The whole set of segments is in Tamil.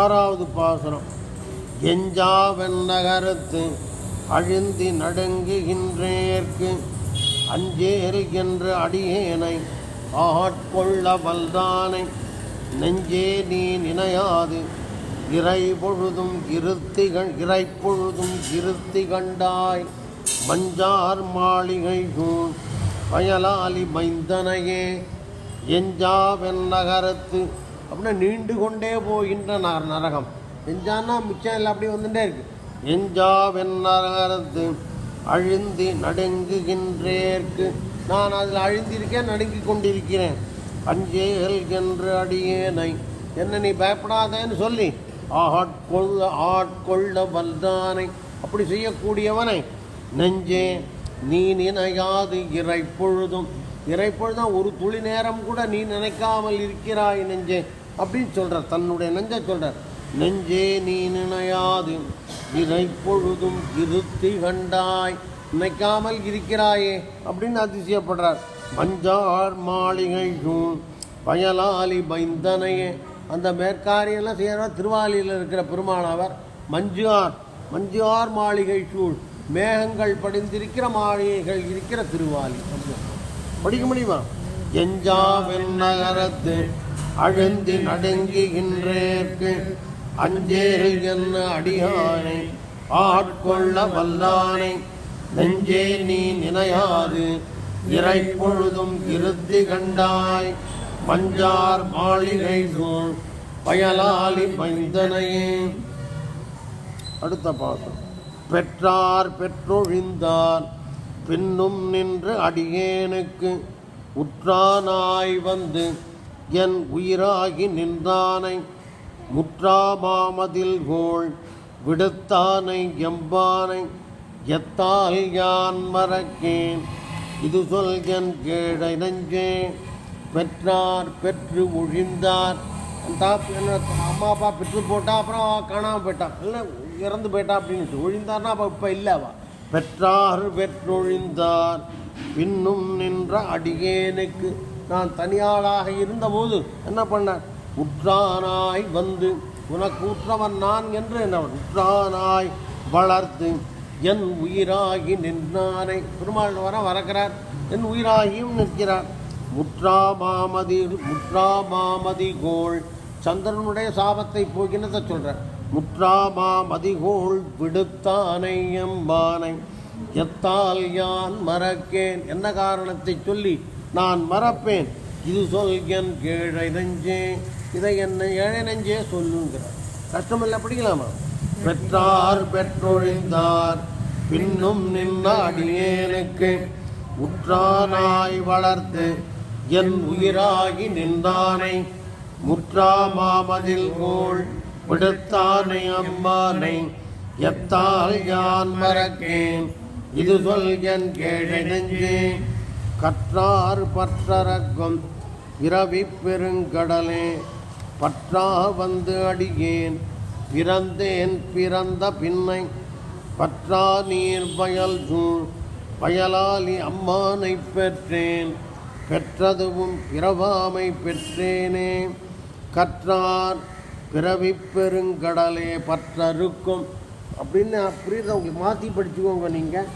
ஆறாவது பாசுரம். எஞ்சாவென் நகரத்து அழிந்தி நடுங்குகின்றேற்கு அஞ்சேறுகின்ற அடியேனை ஆட்கொள்ள வல்தானை நெஞ்சே நீ நினையாது. இறை பொழுதும் இருத்திகள் இறை பொழுதும் இருத்தி கண்டாய் மஞ்சார் மாளிகை சூழ் பயலாலி மைந்தனையே. எஞ்சாவென் நகரத்து அப்படின்னா நீண்டு கொண்டே போகின்ற நரகம். எஞ்சான்னா மிச்சம் இல்லை அப்படியே வந்துட்டே இருக்கு. எஞ்சாவென் நரகரத்து அழிந்து நடுங்குகின்றேற்கு. நான் அதில் அழிந்திருக்கேன் நடுங்கி கொண்டிருக்கிறேன். அஞ்சேல் என்று அடியேனை. என்ன நீ பயப்படாதேன்னு சொல்லி ஆட்கொள்ள ஆட்கொள்ள வல்லானை அப்படி செய்யக்கூடியவனை. நெஞ்சே நீ நினையாது இறைப்பொழுதும். இறைப்பொழுதும் ஒரு துளி நேரம் கூட நீ நினைக்காமல் இருக்கிறாய் நெஞ்சே. அப்படின்னு சொல்கிறார் தன்னுடைய நெஞ்சை சொல்கிறார் நெஞ்சே நீ நினையாது இறைப்பொழுதும் இருத்தி கண்டாய் நினைக்காமல் இருக்கிறாயே அப்படின்னு அதிசயப்படுறார். மஞ்சார் மாளிகை சூழ் பயலாலி பைந்தனையே. அந்த மேற்காரியெல்லாம் செய்யற திருவாலியில் இருக்கிற பெருமானவர் மஞ்சுஆர் மஞ்சுஆர் மாளிகை சூழ் மேகங்கள் படிந்திருக்கிற மாளிகைகள் இருக்கிற திருவாலி. படிக்க முடியுமா? எஞ்சாவென் நகரத்து அழுந்து நடுங்குகின்றேற்கு அஞ்சேல் என்ன அடியானை? ஆட்கொள்ள வல்லானை. நெஞ்சே நீ நினையாது. இறை பொழுதும் கண்டாய். மஞ்சார் மாளிகை சூழ் பயலாளி மைந்தனையே. அடுத்த பாசம் பெற்றார் பெற்றொழிந்தார். பின்னும் நின்று அடியேனுக்கு உற்றானாய் வந்து என் உயிராகி நின்றானை முற்றாமாமதில் கோள் விடுத்தானை எம்பானை எத்தால் யான் மறக்கேன்? இது சொல் என் கேடை நஞ்சே. பெற்றார் பெற்று ஒழிந்தார். அந்த என்ன அம்மா அப்பா பெற்று போட்டா அப்புறம் காணாமல் போயிட்டான் இல்லை இறந்து போயிட்டா அப்படின்னு ஒழிந்தார்னா அப்போ இப்போ இல்லைவா? பெற்றார் பெற்றொழிந்தார். பின்னும் நின்ற அடியேனுக்கு நான் தனியாளாக இருந்தபோது என்ன பண்ண உற்றானாய் வந்து உனக்கு உற்றவன் நான் என்று என்ன உற்றானாய் வளர்த்து என் உயிராகி நின்றானை. பெருமாள் வர வரக்கிறார். என் உயிராகியும் நிற்கிறார். முற்றா மாமதி முற்றா மாமதி கோள். சந்திரனுடைய சாபத்தை போகினதை சொல்கிறார் முற்றா மாமதி கோள் விடுத்தானை எம்பானை. எத்தால் யான் மறக்கேன்? என்ன காரணத்தை சொல்லி நான் மறப்பேன். இது சொல் என் நெஞ்சே இதை என்ன ஏழை நெஞ்சே சொல்லுங்கிறார். கஷ்டமில்லை படிக்கலாமா? பெற்றார் பெற்றொழிந்தார். பின்னும் நின்ற அடியேனுக்கு உற்றானாய் வளர்த்து என் உயிராகி நின்றானை முற்றா மாமதில் கோள் விடுத்தானை அம்மானை எத்தால் யான் மறக்கேன்? இது சொல் என் கேழை நெஞ்சே கற்றார் பற்றரகம் பிறவி பெருங்கடலே பற்றா வந்து அடியேன் பிறந்தேன் பிறந்த பின்னை பற்றா நீர் பயல் சூழ் பயலாலி அம்மானை பெற்றேன் பெற்றதுவும் பிறவாமை பெற்றேனே. கற்றார் பிறவி பெருங்கடலே பற்றருக்கும் அப்படின்னு புரியுது? உங்களுக்கு மாற்றி படிச்சுக்கோங்க நீங்கள்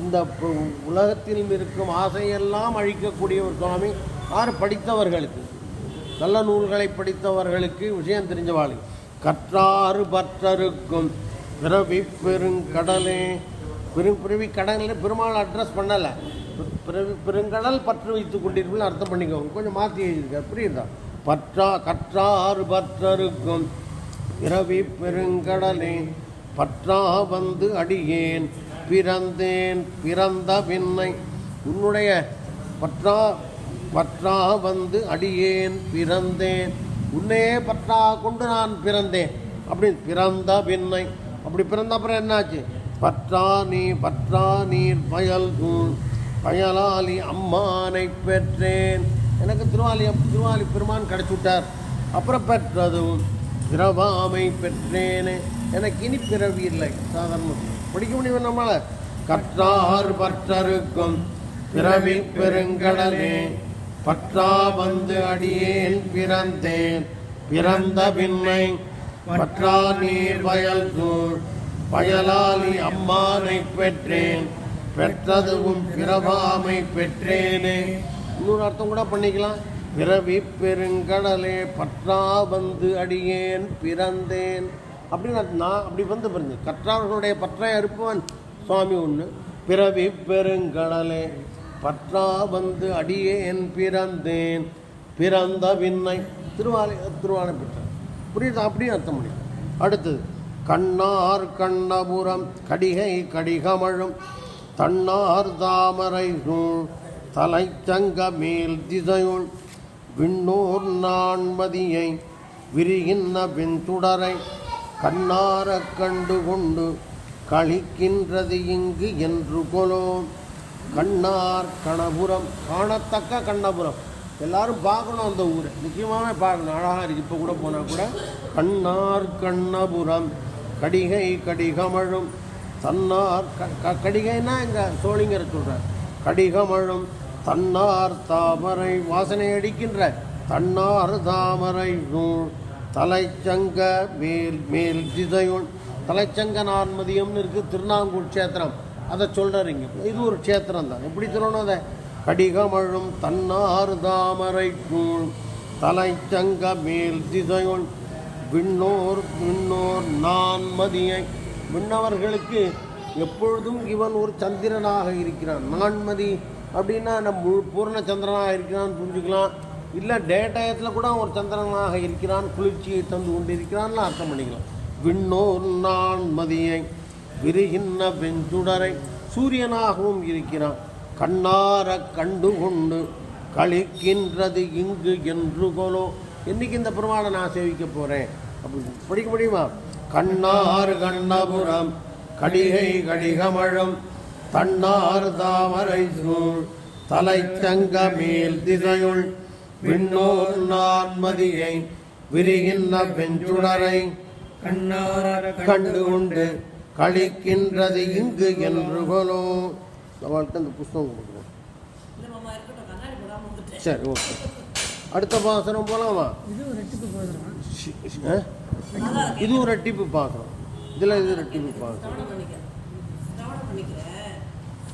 இந்த உலகத்தில் இருக்கும் ஆசையெல்லாம் அழிக்கக்கூடிய ஒரு சுவாமி ஆறு படித்தவர்களுக்கு நல்ல நூல்களை படித்தவர்களுக்கு விஷயம் தெரிஞ்சவாளி. கற்றாறு பற்றருக்கும் பிறவி பெருங்கடலே பெரும் பிறவி கடலில் பெருமாள் அட்ரஸ் பண்ணலை. பிறவி பெருங்கடல் பற்று வைத்துக் கொண்டிருப்பீர்கள் அர்த்தம் பண்ணிக்கோங்க கொஞ்சம் மாற்றி எழுதியிருக்கார் புரியுதா? பற்றா கற்றாறு பற்றருக்கும் பிறவி பெருங்கடலே பற்றா வந்து அடியேன். பிறந்தேன் பிறந்த பின்னை. உன்னுடைய பற்றா பற்றா வந்து அடியேன் பிறந்தேன். உன்னையே பற்றா கொண்டு நான் பிறந்தேன். அப்படி பிறந்த பின்னை. அப்படி பிறந்த அப்புறம் என்னாச்சு? பற்றா நீ பற்றா நீர் பயல் பயலாளி அம்மானை பெற்றேன். எனக்கு திருவாலி திருவாலி பெருமான் கிடைச்சி விட்டார் அப்புறம் பெற்றதும் பிறவாமை பெற்றேனே. எனக்கு இனி பிறவி இல்லை சாதாரண படிக்க முடியும் நம்மள கற்றார் பற்றருக்கும் பிறவி பெருங்கடலே பற்றா வந்து அடியேன் பிறந்தேன் பிறந்த பின்னை பற்றா நீர் வயல் சூழ் வயலாளி அம்மானை பெற்றேன் பெற்றதுவும் பிறவாமை பெற்றேனே. இன்னொரு அர்த்தம் கூட பண்ணிக்கலாம். பிறவி பெருங்கடலே பற்றா வந்து அடியேன் பிறந்தேன். அப்படின்னு நான் அப்படி வந்து பிறந்து கற்றார்களுடைய பற்றாய் அறுப்பவன் சுவாமி ஒன்று பிறவி பெருங்கடலே பற்றா வந்து அடியேன் பிறந்தேன் பிறந்த விண்ணை. திருவாலை திருவாலை பெற்றார். புரியுது? அப்படியும் அர்த்தம் முடியும் அடுத்தது கண்ணார் கண்ணபுரம் கடிகை கடிகமழும் தன்னார் தாமரை சூழ் தலைச்சங்க மேல் திசையுள் விண்ணூர் நான்மதியை விரிகின்ற வெண்துடரை கண்ணார கண்டு கொண்டு கழிக்கின்றது இங்கு என்று கொலோம் கண்ணார் கணபுரம் காணத்தக்க கண்ணபுரம். எல்லாரும் பார்க்கணும் அந்த ஊரை. முக்கியமாக பார்க்கணும். அழகாக இருக்குது இப்போ கூட போனால் கூட. கண்ணார் கண்ணபுரம். கடிகை கடிகமழும். தன்னார் க- க- கடிகைன்னா இங்கே சோழிங்கரை சொல்கிறார் கடிகமழும். தன்னார் தாமரை வாசனை அடிக்கின்ற தன்னார் தாமரை நூல். தலைச்சங்க மேல் மேல் திசையுள். தலைச்சங்க நான்மதியம்னு இருக்குது திருநாங்கூர் க்ஷேத்திரம். அதை சொல்கிறார் இங்கே இது ஒரு க்ஷேத்திரம் தான் எப்படி சொல்லணும் அதை? கடிகமழும் தன்னாறு தாமரை கூழ். தலைச்சங்க மேல் திசையுள். விண்ணோர் விண்ணோர் நான்மதியை விண்ணவர்களுக்கு எப்பொழுதும் இவன் ஒரு சந்திரனாக இருக்கிறான். நான்மதி அப்படின்னா நம்ம பூர்ண சந்திரனாக இருக்கிறான்னு புரிஞ்சுக்கலாம். இல்லை டே டயத்தில் கூட ஒரு சந்திரனாக இருக்கிறான் குளிர்ச்சியை தந்து கொண்டிருக்கிறான்னு அர்த்தம் பண்ணிக்கலாம். விண்ணோர் நான் மதியை விரிகின்ற வெஞ்சுடரை சூரியனாகவும் இருக்கிறான். கண்ணார கண்டு கொண்டு கழிக்கின்றது இங்கு என்று கொலோ. என்னைக்கு இந்த பெருமாளை நான் சேவிக்க போகிறேன் அப்படி படிக்க முடியுமா? கண்ணார் கண்ணபுரம் கடிகை கடிகமழம் தன்னார் தாமரை சூழ் தலைச்சங்க மேல் திசையுள். விண்ணோர் நான்மதியை விரிகின்ற வெஞ்சுடரை கண்டு கொண்டு கழிக்கின்றது இங்கு என்று கொலோ. அவள்கிட்ட இந்த புஸ்தகம் கொடுக்குறோம் சரி ஓகே. அடுத்த பாசனம் போலாமா? இது ஒரு ரெட்டிப்பு பாசனம். இதில் இது ரெட்டிப்பு பாசனம்.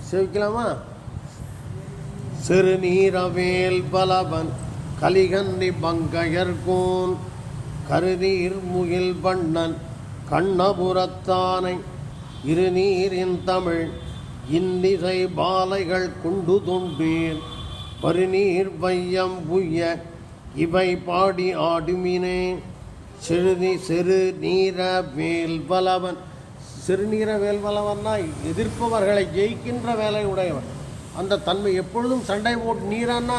சேவிக்கலாமா? சிறுநீரவேல் பலவன் கலிகன்னி பங்கையர்கோன் கருநீர் முகில் வண்ணன் கண்ணபுரத்தானை இருநீரின் தமிழ் இன்னிசை பாலைகள் குண்டு துண்டீர் பருநீர் வையம் புய்ய இவை பாடி ஆடுமினே. சிறுநீ சிறு நீர வேல் பலவன் சிறுநீர வேல்வலவன்னா எதிர்ப்பவர்களை ஜெயிக்கின்ற வேலை உடையவன் அந்த தன்மை எப்பொழுதும் சண்டை போட்டு நீரான்னா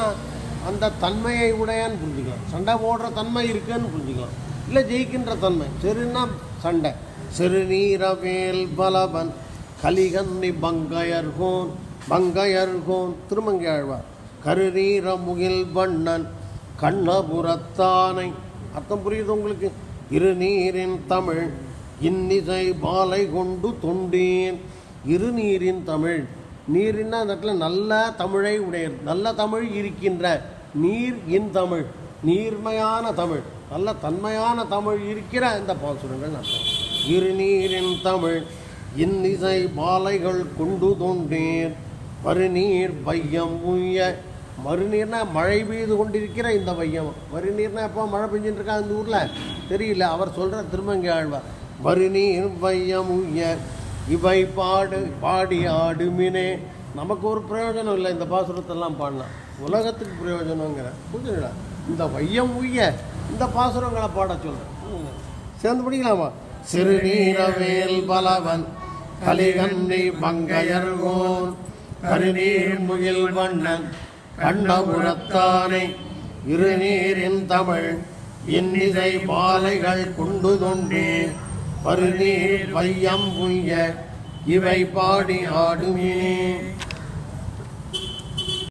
அந்த தன்மையை உடையான்னு புரிஞ்சுக்கலாம். சண்டை போடுற தன்மை இருக்குன்னு புரிஞ்சுக்கலாம். இல்லை ஜெயிக்கின்ற தன்மை. சிறுனா சண்டை. சிறுநீர வேல் பலவன் கலிகன்னி பங்கையர்கோன் பங்கையர்கோன் திருமங்கையாழ்வார். கருநீர முகில் வண்ணன் கண்ணபுரத்தானை. அர்த்தம் புரியுது உங்களுக்கு? இருநீரின் தமிழ் இன்னிசை பாலை கொண்டு தொண்டேன். இருநீரின் தமிழ் நீர்னா அந்த இடத்துல நல்ல தமிழை உடைய நல்ல தமிழ் இருக்கின்ற நீர் இன் தமிழ். நீர்மையான தமிழ். நல்ல தன்மையான தமிழ் இருக்கிற இந்த பாசுரங்கள் அர்த்தம் இருநீரின் தமிழ். இன்னிசை பாலைகள் கொண்டு தொண்டேன் மறுநீர் பையம் உய்ய. மறுநீர்னா மழை பெய்து கொண்டிருக்கிற இந்த வையம். மறுநீர்னா எப்போ மழை பெஞ்சுட்டு இருக்கா இந்த ஊரில்? தெரியல. அவர் சொல்கிற திருமங்கி ஆழ்வார். மறுநீர் வையம் உய்ய. இவை பாடு பாடி ஆடுமினே. நமக்கு ஒரு பிரயோஜனம் இல்லை இந்த பாசுரத்தெல்லாம் பாடலாம் உலகத்துக்கு பிரயோஜனங்கிற. புரிஞ்சுங்களா இந்த வையம் உய்ய இந்த பாசுரங்களை பாட சொல்கிறேன் சேர்ந்து படிக்கலாமா? சிறுநீரவேல் பலவன் கலிகன்னி பங்கையர்கோன் கருநீர் முகில் வண்ணன் கண்ணபுரத்தானை இருநீரின் தமிழ் இன்னிசை பாலைகள் கொண்டு தொண்டே. பருநீர் வையம் புய்ய இவை பாடி ஆடுமே.